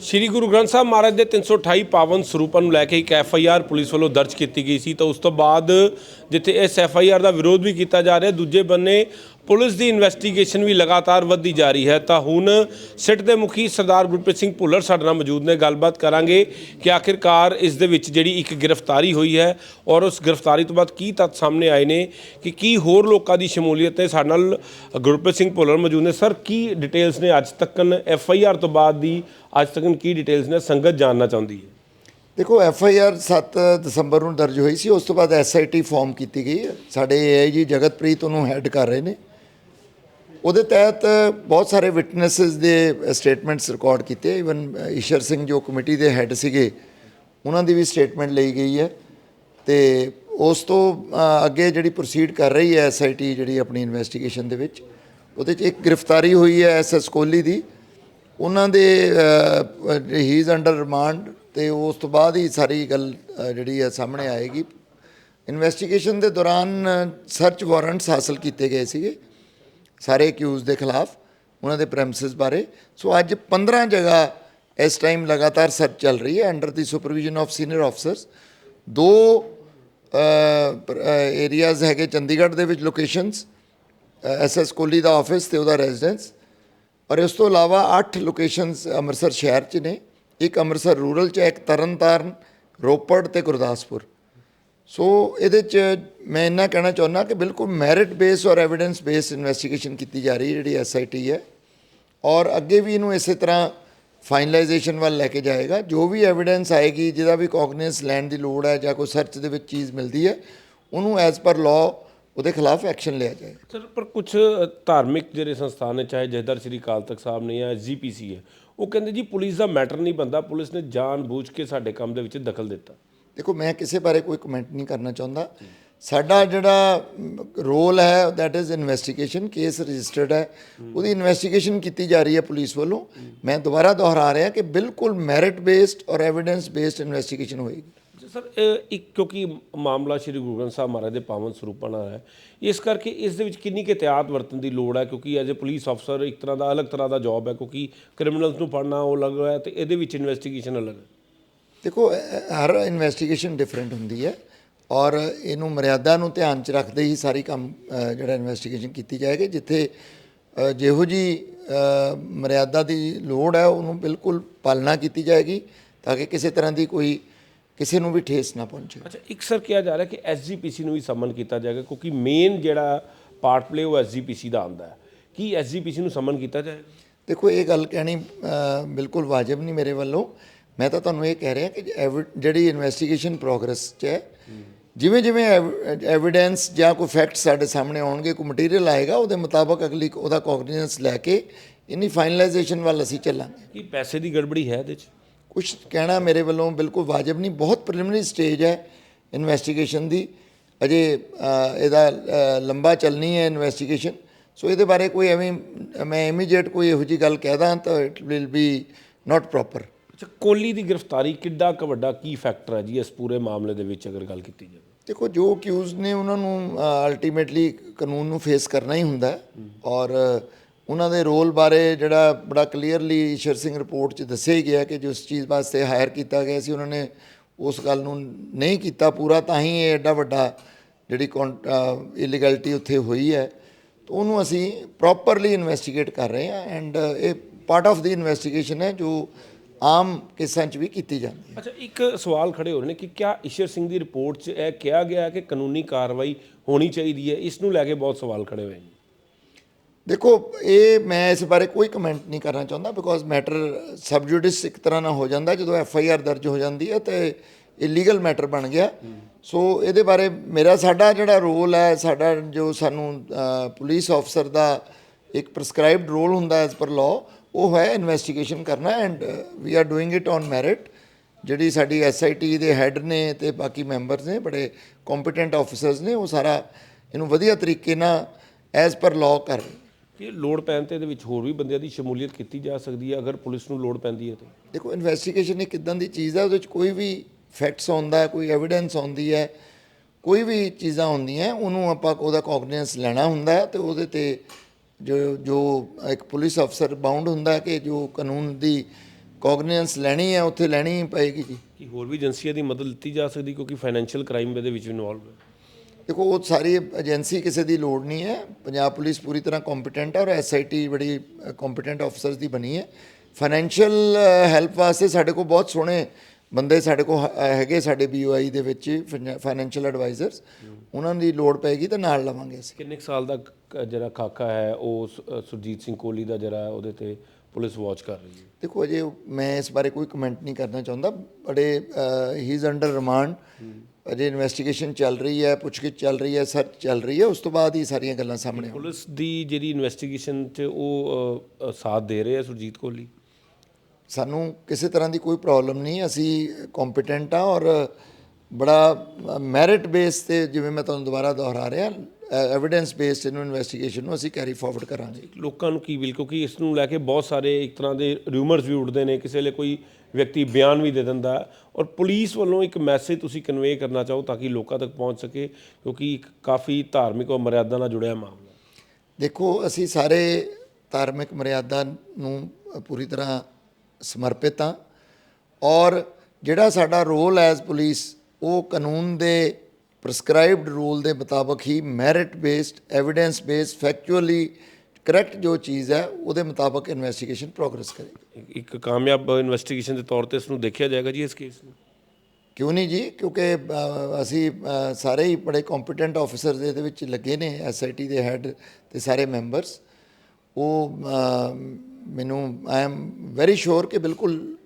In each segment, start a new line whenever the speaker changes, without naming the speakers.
ਸ਼੍ਰੀ ਗੁਰੂ ਗ੍ਰੰਥ ਸਾਹਿਬ ਮਹਾਰਾਜ ਦੇ 328 ਪਾਵਨ ਸਰੂਪਾਂ ਨੂੰ ਲੈ ਕੇ ਇੱਕ ਐਫ ਆਈ ਆਰ ਪੁਲਿਸ ਵੱਲੋਂ ਦਰਜ ਕੀਤੀ ਗਈ ਸੀ। ਤਾਂ ਉਸ ਤੋਂ ਬਾਅਦ ਜਿੱਥੇ ਇਸ ਐਫ ਆਈ ਆਰ ਦਾ ਵਿਰੋਧ ਵੀ ਕੀਤਾ ਜਾ ਰਿਹਾ, ਦੂਜੇ ਬੰਨੇ ਪੁਲਿਸ ਦੀ ਇਨਵੈਸਟੀਗੇਸ਼ਨ ਵੀ ਲਗਾਤਾਰ ਵੱਧਦੀ ਜਾ ਰਹੀ ਹੈ। ਤਾਂ ਹੁਣ ਸਿੱਟ ਦੇ ਮੁਖੀ ਸਰਦਾਰ ਗੁਰਪ੍ਰੀਤ ਸਿੰਘ ਭੁੱਲਰ ਸਾਡੇ ਨਾਲ ਮੌਜੂਦ ਨੇ। ਗੱਲਬਾਤ ਕਰਾਂਗੇ ਕਿ ਆਖਿਰਕਾਰ ਇਸ ਦੇ ਵਿੱਚ ਜਿਹੜੀ ਇੱਕ ਗ੍ਰਿਫਤਾਰੀ ਹੋਈ ਹੈ ਔਰ ਉਸ ਗ੍ਰਿਫਤਾਰੀ ਤੋਂ ਬਾਅਦ ਕੀ ਤੱਥ ਸਾਹਮਣੇ ਆਏ ਨੇ ਕਿ ਕੀ ਹੋਰ ਲੋਕਾਂ ਦੀ ਸ਼ਮੂਲੀਅਤ ਹੈ ਸਾਡੇ ਨਾਲ ਗੁਰਪ੍ਰੀਤ ਸਿੰਘ ਭੁੱਲਰ ਮੌਜੂਦ ਨੇ। ਸਰ, ਕੀ ਡਿਟੇਲਸ ਨੇ ਅੱਜ ਤੱਕਨ? ਐਫ ਆਈ ਆਰ ਤੋਂ ਬਾਅਦ ਦੀ ਅੱਜ ਤੱਕਨ ਕੀ ਡਿਟੇਲਸ ਨੇ? ਸੰਗਤ ਜਾਣਨਾ ਚਾਹੁੰਦੀ ਹੈ।
ਦੇਖੋ ਐਫ ਆਈ ਆਰ 7 ਦਸੰਬਰ ਨੂੰ ਦਰਜ ਹੋਈ ਸੀ। ਉਸ ਤੋਂ ਬਾਅਦ ਐਸ ਆਈ ਟੀ ਫਾਰਮ ਕੀਤੀ ਗਈ ਹੈ। ਸਾਡੇ ਏ ਆਈ ਜੀ ਜਗਤਪ੍ਰੀਤ ਉਹਨੂੰ ਹੈਡ ਕਰ ਰਹੇ ਨੇ। ਉਹਦੇ ਤਹਿਤ ਬਹੁਤ ਸਾਰੇ ਵਿਟਨੈਸਸ ਦੇ ਸਟੇਟਮੈਂਟਸ ਰਿਕਾਰਡ ਕੀਤੇ। ਇਵਨ ਈਸ਼ਰ ਸਿੰਘ ਜੋ ਕਮੇਟੀ ਦੇ ਹੈੱਡ ਸੀਗੇ, ਉਹਨਾਂ ਦੀ ਵੀ ਸਟੇਟਮੈਂਟ ਲਈ ਗਈ ਹੈ। ਤੇ ਉਸ ਤੋਂ ਅੱਗੇ ਜਿਹੜੀ ਪ੍ਰੋਸੀਡ ਕਰ ਰਹੀ ਹੈ ਐਸ ਆਈ ਟੀ ਜਿਹੜੀ ਆਪਣੀ ਇਨਵੈਸਟੀਗੇਸ਼ਨ ਦੇ ਵਿੱਚ, ਉਹਦੇ 'ਚ ਇੱਕ ਗ੍ਰਿਫਤਾਰੀ ਹੋਈ ਹੈ ਐਸ ਐਸ ਕੋਹਲੀ ਦੀ। ਉਹਨਾਂ ਦੇ ਹੀ ਇਜ਼ ਅੰਡਰ ਰਿਮਾਂਡ ਤੇ ਉਸ ਤੋਂ ਬਾਅਦ ਹੀ ਸਾਰੀ ਗੱਲ ਜਿਹੜੀ ਹੈ ਸਾਹਮਣੇ ਆਏਗੀ। ਇਨਵੈਸਟੀਗੇਸ਼ਨ ਦੇ ਦੌਰਾਨ ਸਰਚ ਵਾਰੰਟਸ ਹਾਸਲ ਕੀਤੇ ਗਏ ਸੀਗੇ। ਸਾਰੇ ਅਕਿਊਜ਼ ਦੇ ਖਿਲਾਫ ਉਹਨਾਂ ਦੇ ਪ੍ਰੈਮਿਸਿਸ ਬਾਰੇ। ਸੋ ਅੱਜ 15 ਜਗ੍ਹਾ ਇਸ ਟਾਈਮ ਲਗਾਤਾਰ ਸਰਚ ਚੱਲ ਰਹੀ ਹੈ under the supervision of senior officers ਦੋ ਏਰੀਆਜ਼ ਹੈਗੇ ਚੰਡੀਗੜ੍ਹ ਦੇ ਵਿੱਚ ਲੋਕੇਸ਼ਨਸ ਐਸਐਸ ਕੋਹਲੀ ਦਾ ਆਫਿਸ ਤੇ ਉਹਦਾ ਰੈਜ਼ੀਡੈਂਸ ਔਰ ਇਸ ਤੋਂ ਇਲਾਵਾ 8 ਲੋਕੇਸ਼ਨਸ ਅੰਮ੍ਰਿਤਸਰ ਸ਼ਹਿਰ 'ਚ ਨੇ। ਇੱਕ ਅੰਮ੍ਰਿਤਸਰ ਰੂਰਲ 'ਚ ਇੱਕ ਤਰਨਤਾਰਨ, ਰੋਪੜ ਤੇ ਗੁਰਦਾਸਪੁਰ। ਸੋ ਇਹਦੇ 'ਚ ਮੈਂ ਇੰਨਾ ਕਹਿਣਾ ਚਾਹੁੰਦਾ ਕਿ ਬਿਲਕੁਲ ਮੈਰਿਟ ਬੇਸ ਔਰ ਐਵੀਡੈਂਸ ਬੇਸ ਇਨਵੈਸਟੀਗੇਸ਼ਨ ਕੀਤੀ ਜਾ ਰਹੀ ਹੈ, ਜਿਹੜੀ ਐਸਆਈਟੀ ਹੈ। ਔਰ ਅੱਗੇ ਵੀ ਇਹਨੂੰ ਇਸੇ ਤਰ੍ਹਾਂ ਫਾਈਨਲਾਈਜੇਸ਼ਨ ਵੱਲ ਲੈ ਕੇ ਜਾਏਗਾ। ਜੋ ਵੀ ਐਵੀਡੈਂਸ ਆਏਗੀ, ਜਿਹਦਾ ਵੀ ਕੋਗਨੀਸ ਲੈਣ ਦੀ ਲੋੜ ਹੈ ਜਾਂ ਕੋਈ ਸਰਚ ਦੇ ਵਿੱਚ ਚੀਜ਼ ਮਿਲਦੀ ਹੈ, ਉਹਨੂੰ ਐਜ਼ ਪਰ ਲਾਅ ਉਹਦੇ ਖਿਲਾਫ ਐਕਸ਼ਨ ਲਿਆ ਜਾਏਗਾ
ਸਰ ਪਰ ਕੁਝ ਧਾਰਮਿਕ ਜਿਹੜੇ ਸੰਸਥਾਨ ਨੇ, ਚਾਹੇ ਜਥੇਦਾਰ ਸ੍ਰੀ ਅਕਾਲ ਤਖਤ ਸਾਹਿਬ ਨੇ ਜਾਂ ਜੀਪੀਸੀ ਹੈ, ਉਹ ਕਹਿੰਦੇ ਜੀ ਪੁਲਿਸ ਦਾ ਮੈਟਰ ਨਹੀਂ ਬੰਦਾ ਪੁਲਿਸ ਨੇ ਜਾਣ ਬੂਝ ਕੇ ਸਾਡੇ ਕੰਮ ਦੇ ਵਿੱਚ ਦਖਲ ਦਿੱਤਾ।
ਦੇਖੋ, ਮੈਂ ਕਿਸੇ ਬਾਰੇ ਕੋਈ ਕਮੈਂਟ ਨਹੀਂ ਕਰਨਾ ਚਾਹੁੰਦਾ। ਸਾਡਾ ਜਿਹੜਾ ਰੋਲ ਹੈ that is investigation case registered ਹੈ। ਉਹਦੀ ਇਨਵੈਸਟੀਗੇਸ਼ਨ ਕੀਤੀ ਜਾ ਰਹੀ ਹੈ ਪੁਲਿਸ ਵੱਲੋਂ। ਮੈਂ ਦੁਬਾਰਾ ਦੁਹਰਾ ਰਿਹਾ ਕਿ ਬਿਲਕੁਲ ਮੈਰਿਟ ਬੇਸਡ ਔਰ ਐਵੀਡੈਂਸ ਬੇਸਡ ਇਨਵੈਸਟੀਗੇਸ਼ਨ ਹੋਏਗੀ
ਸਰ ਇੱਕ ਕਿਉਂਕਿ ਮਾਮਲਾ ਸ਼੍ਰੀ ਗੁਰੂ ਗ੍ਰੰਥ ਸਾਹਿਬ ਮਹਾਰਾਜ ਦੇ ਪਾਵਨ ਸਰੂਪਾਂ ਨਾਲ ਹੈ, ਇਸ ਕਰਕੇ ਇਸ ਦੇ ਵਿੱਚ ਕਿੰਨੀ ਕੁ ਇhtiyਾਤ ਵਰਤਣ ਦੀ ਲੋੜ ਹੈ? ਕਿਉਂਕਿ ਐਜ਼ ਅ ਪੁਲਿਸ ਅਫਸਰ ਇੱਕ ਤਰ੍ਹਾਂ ਦਾ ਅਲੱਗ ਤਰ੍ਹਾਂ ਦਾ ਜੌਬ ਹੈ, ਕਿਉਂਕਿ ਕ੍ਰਿਮੀਨਲਸ ਨੂੰ ਫੜਨਾ ਉਹ ਅਲੱਗ ਹੈ ਤੇ ਇਹਦੇ ਵਿੱਚ ਇਨਵੈਸਟੀਗੇਸ਼ਨ ਅਲੱਗ ਹੈ।
ਦੇਖੋ ਹਰ ਇਨਵੈਸਟੀਗੇਸ਼ਨ ਡਿਫਰੈਂਟ ਹੁੰਦੀ ਹੈ ਔਰ ਇਹਨੂੰ ਮਰਿਆਦਾ ਨੂੰ ਧਿਆਨ 'ਚ ਰੱਖਦੇ ਹੀ ਸਾਰੀ ਕੰਮ ਜਿਹੜਾ ਇਨਵੈਸਟੀਗੇਸ਼ਨ ਕੀਤੀ ਜਾਏਗੀ ਜਿੱਥੇ ਜਿਹੋ ਜੀ ਮਰਿਆਦਾ ਦੀ ਲੋੜ ਹੈ ਉਹਨੂੰ ਬਿਲਕੁਲ ਪਾਲਣਾ ਕੀਤੀ ਜਾਏਗੀ ਤਾਂ ਕਿ ਕਿਸੇ ਤਰ੍ਹਾਂ ਦੀ ਕੋਈ ਕਿਸੇ ਨੂੰ ਵੀ ਠੇਸ ਨਾ ਪਹੁੰਚੇ।
ਅੱਛਾ ਇੱਕ ਸਰ ਕਿਹਾ ਜਾ ਰਿਹਾ ਕਿ ਐਸਜੀਪੀਸੀ ਨੂੰ ਵੀ ਸਮਨ ਕੀਤਾ ਜਾਏਗਾ ਕਿਉਂਕਿ ਮੇਨ ਜਿਹੜਾ ਪਾਰਟ ਪਲੇ ਉਹ ਐਸਜੀਪੀਸੀ ਦਾ ਆਉਂਦਾ ਹੈ। ਕੀ ਐਸਜੀਪੀਸੀ ਨੂੰ ਸਮਨ ਕੀਤਾ ਜਾਏਗਾ?
ਦੇਖੋ ਇਹ ਗੱਲ ਕਹਿਣੀ ਬਿਲਕੁਲ ਵਾਜਬ ਨਹੀਂ ਮੇਰੇ ਵੱਲੋਂ। ਮੈਂ ਤਾਂ ਤੁਹਾਨੂੰ ਇਹ ਕਹਿ ਰਿਹਾ ਕਿ ਜਿਹੜੀ ਇਨਵੈਸਟੀਗੇਸ਼ਨ ਪ੍ਰੋਗਰੈਸ 'ਚ ਹੈ ਜਿਵੇਂ ਜਿਵੇਂ ਐਵੀਡੈਂਸ ਜਾਂ ਕੋਈ ਫੈਕਟ ਸਾਡੇ ਸਾਹਮਣੇ ਆਉਣਗੇ ਕੋਈ ਮਟੀਰੀਅਲ ਆਏਗਾ ਉਹਦੇ ਮੁਤਾਬਕ ਅਗਲੀ ਉਹਦਾ ਕੋਗਨੀਜੈਂਸ ਲੈ ਕੇ ਇਨੀ ਫਾਈਨਲਾਈਜੇਸ਼ਨ ਵੱਲ ਅਸੀਂ ਚੱਲਾਂਗੇ।
ਕੀ ਪੈਸੇ ਦੀ ਗੜਬੜੀ ਹੈ ਇਹਦੇ 'ਚ?
ਕੁਝ ਕਹਿਣਾ ਮੇਰੇ ਵੱਲੋਂ ਬਿਲਕੁਲ ਵਾਜਬ ਨਹੀਂ ਬਹੁਤ ਪ੍ਰੀਲਿਮਿਨਰੀ ਸਟੇਜ ਹੈ ਇਨਵੈਸਟੀਗੇਸ਼ਨ ਦੀ। ਅਜੇ ਇਹਦਾ ਲੰਬਾ ਚੱਲਣੀ ਹੈ ਇਨਵੈਸਟੀਗੇਸ਼ਨ ਸੋ ਇਹਦੇ ਬਾਰੇ ਕੋਈ ਐਵੇਂ ਮੈਂ ਇਮੀਡੀਏਟ ਕੋਈ ਇਹੋ ਜੀ ਗੱਲ ਕਹਿਦਾ ਤਾਂ it will be not proper
ਅੱਛਾ ਕੋਹਲੀ ਦੀ ਗ੍ਰਿਫਤਾਰੀ ਕਿੱਡਾ ਕੁ ਵੱਡਾ ਕੀ ਫੈਕਟਰ ਹੈ ਜੀ ਇਸ ਪੂਰੇ ਮਾਮਲੇ ਦੇ ਵਿੱਚ ਅਗਰ ਗੱਲ ਕੀਤੀ ਜਾਵੇ?
ਦੇਖੋ ਜੋ ਅਕਿਊਜ਼ ਨੇ ਉਹਨਾਂ ਨੂੰ ਅਲਟੀਮੇਟਲੀ ਕਾਨੂੰਨ ਨੂੰ ਫੇਸ ਕਰਨਾ ਹੀ ਹੁੰਦਾ ਹੈ ਔਰ ਉਹਨਾਂ ਦੇ ਰੋਲ ਬਾਰੇ ਜਿਹੜਾ ਬੜਾ ਕਲੀਅਰਲੀ ਈਸ਼ਰ ਸਿੰਘ ਰਿਪੋਰਟ 'ਚ ਦੱਸਿਆ ਗਿਆ ਕਿ ਜਿਸ ਚੀਜ਼ ਵਾਸਤੇ ਹਾਇਰ ਕੀਤਾ ਗਿਆ ਸੀ ਉਹਨਾਂ ਨੇ ਉਸ ਗੱਲ ਨੂੰ ਨਹੀਂ ਕੀਤਾ ਪੂਰਾ ਤਾਂ ਹੀ ਇਹ ਐਡਾ ਵੱਡਾ ਜਿਹੜੀ ਇਲੀਗੈਲਿਟੀ ਉੱਥੇ ਹੋਈ ਹੈ। ਤਾਂ ਉਹਨੂੰ ਅਸੀਂ ਪ੍ਰੋਪਰਲੀ ਇਨਵੈਸਟੀਗੇਟ ਕਰ ਰਹੇ ਹਾਂ ਐਂਡ ਇਹ ਪਾਰਟ ਆਫ ਦੀ ਇਨਵੈਸਟੀਗੇਸ਼ਨ ਹੈ ਜੋ ਆਮ ਕੇਸਾਂ 'ਚ ਵੀ ਕੀਤੀ ਜਾਂਦੀ ਹੈ।
ਅੱਛਾ ਇੱਕ ਸਵਾਲ ਖੜੇ ਹੋ ਰਹੇ ਨੇ ਕਿ ਕਿਆ ਈਸ਼ਰ ਸਿੰਘ ਦੀ ਰਿਪੋਰਟ 'ਚ ਇਹ ਕਿਹਾ ਗਿਆ ਹੈ ਕਿ ਕਾਨੂੰਨੀ ਕਾਰਵਾਈ ਹੋਣੀ ਚਾਹੀਦੀ ਹੈ? ਇਸ ਨੂੰ ਲੈ ਕੇ ਬਹੁਤ ਸਵਾਲ ਖੜੇ ਹੋਏ ਨੇ।
ਦੇਖੋ ਇਹ ਮੈਂ ਇਸ ਬਾਰੇ ਕੋਈ ਕਮੈਂਟ ਨਹੀਂ ਕਰਨਾ ਚਾਹੁੰਦਾ ਬਿਕੋਜ਼ ਮੈਟਰ ਸਬਜੂਡਿਸ ਇੱਕ ਤਰ੍ਹਾਂ ਨਾਲ ਹੋ ਜਾਂਦਾ ਜਦੋਂ ਐਫ ਆਈ ਆਰ ਦਰਜ ਹੋ ਜਾਂਦੀ ਹੈ ਤੇ ਇਹ ਲੀਗਲ ਮੈਟਰ ਬਣ ਗਿਆ। ਸੋ ਇਹਦੇ ਬਾਰੇ ਮੇਰਾ ਸਾਡਾ ਜਿਹੜਾ ਰੋਲ ਹੈ ਸਾਡਾ ਜੋ ਸਾਨੂੰ ਪੁਲਿਸ ਅਫਸਰ ਦਾ ਇੱਕ ਪ੍ਰਸਕ੍ਰਾਈਬਡ ਰੋਲ ਹੁੰਦਾ ਐਜ਼ ਪਰ ਲਾਅ ਉਹ ਹੈ ਇਨਵੈਸਟੀਗੇਸ਼ਨ ਕਰਨਾ and we are doing it on merit ਜਿਹੜੀ ਸਾਡੀ ਐਸਆਈਟੀ ਦੇ ਹੈੱਡ ਨੇ ਤੇ ਬਾਕੀ ਮੈਂਬਰਸ ਨੇ ਬੜੇ ਕੰਪੀਟੈਂਟ ਆਫੀਸਰਸ ਨੇ ਉਹ ਸਾਰਾ ਇਹਨੂੰ ਵਧੀਆ ਤਰੀਕੇ ਨਾਲ ਐਜ਼ ਪਰ ਲਾਅ ਕਰ ਰਹੇ
ਕਿ ਲੋੜ ਪੈਣ ਤੇ ਇਹਦੇ ਵਿੱਚ ਹੋਰ ਵੀ ਬੰਦਿਆਂ ਦੀ ਸ਼ਮੂਲੀਅਤ ਕੀਤੀ ਜਾ ਸਕਦੀ ਹੈ ਅਗਰ ਪੁਲਿਸ ਨੂੰ ਲੋੜ ਪੈਂਦੀ ਹੈ ਤਾਂ।
ਦੇਖੋ ਇਨਵੈਸਟੀਗੇਸ਼ਨ ਇੱਕ ਇਦਾਂ ਦੀ ਚੀਜ਼ ਹੈ ਉਹਦੇ ਵਿੱਚ ਕੋਈ ਵੀ ਫੈਕਟਸ ਆਉਂਦਾ ਹੈ ਕੋਈ ਐਵੀਡੈਂਸ ਆਉਂਦੀ ਹੈ ਕੋਈ ਵੀ ਚੀਜ਼ਾਂ ਹੁੰਦੀਆਂ ਉਹਨੂੰ ਆਪਾਂ ਉਹਦਾ ਕੋਗਨੀਜੈਂਸ ਲੈਣਾ ਹੁੰਦਾ ਹੈ ਤੇ ਉਹਦੇ ਤੇ ਜੋ ਜੋ ਇੱਕ ਪੁਲਿਸ ਅਫਸਰ ਬਾਉਂਡ ਹੁੰਦਾ ਹੈ ਕਿ ਜੋ ਕਾਨੂੰਨ ਦੀ ਕੋਗਨੀਅੰਸ ਲੈਣੀ ਹੈ ਉੱਥੇ ਲੈਣੀ ਪਏਗੀ ਜੀ।
ਕਿ ਹੋਰ ਵੀ ਏਜੰਸੀਆਂ ਦੀ ਮਦਦ ਲਿੱਤੀ ਜਾ ਸਕਦੀ ਕਿਉਂਕਿ ਫਾਈਨੈਂਸ਼ੀਅਲ ਕ੍ਰਾਈਮ ਇਹਦੇ ਵਿੱਚ ਇਨਵੋਲਵ ਹੈ?
ਦੇਖੋ ਉਹ ਸਾਰੀ ਏਜੰਸੀ ਕਿਸੇ ਦੀ ਲੋੜ ਨਹੀਂ ਹੈ। ਪੰਜਾਬ ਪੁਲਿਸ ਪੂਰੀ ਤਰ੍ਹਾਂ ਕੰਪੀਟੈਂਟ ਹੈ ਔਰ ਐਸਆਈਟੀ ਬੜੀ ਕੰਪੀਟੈਂਟ ਆਫਸਰਸ ਦੀ ਬਣੀ ਹੈ। ਫਾਈਨੈਂਸ਼ੀਅਲ ਹੈਲਪ ਵਾਸਤੇ ਸਾਡੇ ਕੋਲ ਬਹੁਤ ਸੋਹਣੇ ਬੰਦੇ ਸਾਡੇ ਕੋਲ ਹੈਗੇ ਸਾਡੇ ਬੀਓਆਈ ਦੇ ਵਿੱਚ ਫਾਈਨੈਂਸ਼ੀਅਲ ਐਡਵਾਈਜ਼ਰਸ ਉਹਨਾਂ ਦੀ ਲੋੜ ਪਏਗੀ ਤਾਂ ਨਾਲ ਲਵਾਂਗੇ ਅਸੀਂ।
ਕਿੰਨੇ ਸਾਲ ਦਾ ਜਿਹੜਾ ਖਾਕਾ ਹੈ ਉਹ ਸੁਰਜੀਤ ਸਿੰਘ ਕੋਹਲੀ ਦਾ ਜਿਹੜਾ ਉਹਦੇ ਤੇ ਪੁਲਿਸ ਵਾਚ ਕਰ ਰਹੀ ਹੈ?
ਦੇਖੋ ਅਜੇ ਮੈਂ ਇਸ ਬਾਰੇ ਕੋਈ ਕਮੈਂਟ ਨਹੀਂ ਕਰਨਾ ਚਾਹੁੰਦਾ। ਬੜੇ ਹੀ ਇਜ਼ ਅੰਡਰ ਰਿਮਾਂਡ ਅਜੇ ਇਨਵੈਸਟੀਗੇਸ਼ਨ ਚੱਲ ਰਹੀ ਹੈ ਪੁੱਛਗਿੱਛ ਚੱਲ ਰਹੀ ਹੈ ਸਰਚ ਚੱਲ ਰਹੀ ਹੈ ਉਸ ਤੋਂ ਬਾਅਦ ਹੀ ਸਾਰੀਆਂ ਗੱਲਾਂ ਸਾਹਮਣੇ ਆਉਣਗੀਆਂ।
ਪੁਲਿਸ ਦੀ ਜਿਹੜੀ ਇਨਵੈਸਟੀਗੇਸ਼ਨ 'ਚ ਉਹ ਸਾਥ ਦੇ ਰਹੇ ਆ ਸੁਰਜੀਤ ਕੋਹਲੀ?
ਸਾਨੂੰ ਕਿਸੇ ਤਰ੍ਹਾਂ ਦੀ ਕੋਈ ਪ੍ਰੋਬਲਮ ਨਹੀਂ ਅਸੀਂ ਕੰਪੀਟੈਂਟ ਆ ਔਰ ਬੜਾ ਮੈਰਿਟ ਬੇਸ ਤੇ ਜਿਵੇਂ ਮੈਂ ਤੁਹਾਨੂੰ ਦੁਬਾਰਾ ਦੁਹਰਾ ਰਿਹਾ ਐਵੀਡੈਂਸ ਬੇਸਡ ਇਹਨੂੰ ਇਨਵੈਸਟੀਗੇਸ਼ਨ ਨੂੰ ਅਸੀਂ ਕੈਰੀ ਫਾਰਵਰਡ ਕਰਾਂਗੇ।
ਲੋਕਾਂ ਨੂੰ ਕੀ ਬਿਲ ਕਿਉਂਕਿ ਇਸ ਨੂੰ ਲੈ ਕੇ ਬਹੁਤ ਸਾਰੇ ਇੱਕ ਤਰ੍ਹਾਂ ਦੇ ਰਿਊਮਰਸ ਵੀ ਉੱਡਦੇ ਨੇ ਕਿਸੇ ਵੇਲੇ ਕੋਈ ਵਿਅਕਤੀ ਬਿਆਨ ਵੀ ਦੇ ਦਿੰਦਾ ਔਰ ਪੁਲਿਸ ਵੱਲੋਂ ਇੱਕ ਮੈਸੇਜ ਤੁਸੀਂ ਕਨਵੇ ਕਰਨਾ ਚਾਹੋ ਤਾਂ ਕਿ ਲੋਕਾਂ ਤੱਕ ਪਹੁੰਚ ਸਕੇ ਕਿਉਂਕਿ ਇੱਕ ਕਾਫੀ ਧਾਰਮਿਕ ਔਰ ਮਰਿਆਦਾ ਨਾਲ ਜੁੜਿਆ ਮਾਮਲਾ।
ਦੇਖੋ ਅਸੀਂ ਸਾਰੇ ਧਾਰਮਿਕ ਮਰਿਆਦਾ ਨੂੰ ਪੂਰੀ ਤਰ੍ਹਾਂ ਸਮਰਪਿਤ ਹਾਂ। ਔਰ ਜਿਹੜਾ ਸਾਡਾ ਰੋਲ ਐਜ਼ ਪੁਲਿਸ ਉਹ ਕਾਨੂੰਨ ਦੇ ਪ੍ਰਸਕ੍ਰਾਈਬਡ ਰੂਲ ਦੇ ਮੁਤਾਬਕ ਹੀ merit based evidence based factually correct ਜੋ ਚੀਜ਼ ਹੈ ਉਹਦੇ ਮੁਤਾਬਕ ਇਨਵੈਸਟੀਗੇਸ਼ਨ ਪ੍ਰੋਗਰੈਸ ਕਰੇਗੀ।
ਇੱਕ- ਕਾਮਯਾਬ ਇਨਵੈਸਟੀਗੇਸ਼ਨ ਦੇ ਤੌਰ ਤੇ ਇਸ ਨੂੰ ਦੇਖਿਆ ਜਾਏਗਾ ਜੀ ਇਸ ਕੇਸ ਨੂੰ?
ਕਿਉਂ ਨਹੀਂ ਜੀ? ਕਿਉਂਕਿ ਅਸੀਂ ਸਾਰੇ ਹੀ ਬੜੇ ਕੰਪੀਟੈਂਟ ਆਫੀਸਰਸ ਇਹਦੇ ਵਿੱਚ ਲੱਗੇ ਨੇ ਐਸਆਈਟੀ ਦੇ ਹੈੱਡ ਤੇ ਸਾਰੇ ਮੈਂਬਰਸ ਉਹ ਮੈਨੂੰ ਆਈ ਐਮ ਵੈਰੀ ਸ਼ੋਰ ਕਿ ਬਿਲਕੁਲ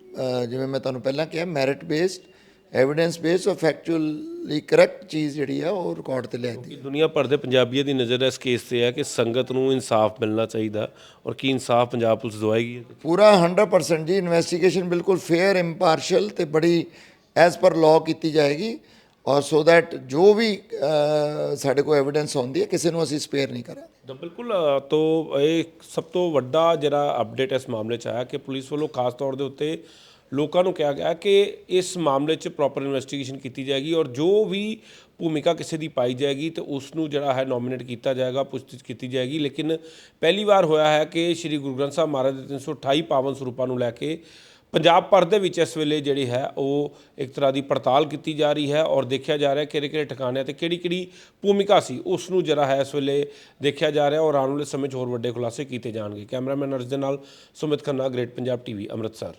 ਜਿਵੇਂ ਮੈਂ ਤੁਹਾਨੂੰ ਪਹਿਲਾਂ ਕਿਹਾ ਮੈਰਿਟ ਬੇਸਡ ਐਵੀਡੈਂਸ ਬੇਸਡ ਔਰ ਫੈਕਚੁਅਲੀ ਕਰੈਕਟ ਚੀਜ਼ ਜਿਹੜੀ ਆ ਉਹ ਰਿਕਾਰਡ ਤੇ ਲਿਆਂਦੀ
ਕਿ ਦੁਨੀਆ ਭਰ ਦੇ ਪੰਜਾਬੀਆਂ ਦੀ ਨਜ਼ਰ ਇਸ ਕੇਸ ਤੇ ਹੈ ਕਿ ਸੰਗਤ ਨੂੰ ਇਨਸਾਫ ਮਿਲਣਾ ਚਾਹੀਦਾ ਔਰ ਕੀ ਇਨਸਾਫ ਪੰਜਾਬ ਪੁਲਿਸ ਦਵਾਏਗੀ?
ਪੂਰਾ 100% ਜੀ ਇਨਵੈਸਟੀਗੇਸ਼ਨ ਬਿਲਕੁਲ ਫੇਅਰ ਇੰਪਾਰਸ਼ੀਅਲ ਤੇ ਬੜੀ ਐਜ਼ ਪਰ ਲਾਅ ਕੀਤੀ ਜਾਏਗੀ ਔਰ ਸੋ ਦੈਟ ਜੋ ਵੀ ਸਾਡੇ ਕੋਲ ਐਵੀਡੈਂਸ ਆਉਂਦੀ ਹੈ, ਕਿਸੇ ਨੂੰ ਅਸੀਂ ਸਪੇਅਰ ਨਹੀਂ ਕਰਾਂਗੇ।
ਤਾਂ ਬਿਲਕੁਲ ਤੋਂ ਇਹ ਸਭ ਤੋਂ ਵੱਡਾ ਜਿਹੜਾ ਅਪਡੇਟ ਇਸ ਮਾਮਲੇ 'ਚ ਆਇਆ ਕਿ ਪੁਲਿਸ ਵੱਲੋਂ ਖਾਸ ਤੌਰ ਦੇ ਉੱਤੇ ਲੋਕਾਂ ਨੂੰ ਕਿਹਾ ਗਿਆ ਕਿ ਇਸ ਮਾਮਲੇ 'ਚ ਪ੍ਰੋਪਰ ਇਨਵੈਸਟੀਗੇਸ਼ਨ ਕੀਤੀ ਜਾਏਗੀ ਔਰ ਜੋ ਵੀ ਭੂਮਿਕਾ ਕਿਸੇ ਦੀ ਪਾਈ ਜਾਏਗੀ ਤੇ ਉਸ ਨੂੰ ਜਿਹੜਾ ਹੈ ਨੋਮੀਨੇਟ ਕੀਤਾ ਜਾਏਗਾ, ਪੁੱਛਗਿੱਛ ਕੀਤੀ ਜਾਏਗੀ। ਲੇਕਿਨ ਪਹਿਲੀ ਵਾਰ ਹੋਇਆ ਹੈ ਕਿ ਸ੍ਰੀ ਗੁਰੂ ਗ੍ਰੰਥ ਸਾਹਿਬ ਮਹਾਰਾਜ ਦੇ 328 ਪਾਵਨ ਸਰੂਪਾਂ ਨੂੰ ਲੈ ਕੇ ਪੰਜਾਬ ਭਰ ਦੇ ਵਿੱਚ ਇਸ ਵੇਲੇ ਜਿਹੜੀ ਹੈ ਉਹ ਇੱਕ ਤਰ੍ਹਾਂ ਦੀ ਪੜਤਾਲ ਕੀਤੀ ਜਾ ਰਹੀ ਹੈ ਔਰ ਦੇਖਿਆ ਜਾ ਰਿਹਾ ਕਿਹੜੇ ਕਿਹੜੇ ਠਿਕਾਣਿਆਂ ਤੇ ਕਿਹੜੀ ਕਿਹੜੀ ਭੂਮਿਕਾ ਸੀ, ਉਸ ਨੂੰ ਜਿਹੜਾ ਹੈ ਇਸ ਵੇਲੇ ਦੇਖਿਆ ਜਾ ਰਿਹਾ ਔਰ ਆਉਣ ਵਾਲੇ ਸਮੇਂ 'ਚ ਹੋਰ ਵੱਡੇ ਖੁਲਾਸੇ ਕੀਤੇ ਜਾਣਗੇ। ਕੈਮਰਾਮੈਨ ਅਰਜ ਦੇ ਨਾਲ ਸੁਮਿਤ ਖੰਨਾ, ਗ੍ਰੇਟ ਪੰਜਾਬ ਟੀਵੀ, ਅੰਮ੍ਰਿਤਸਰ।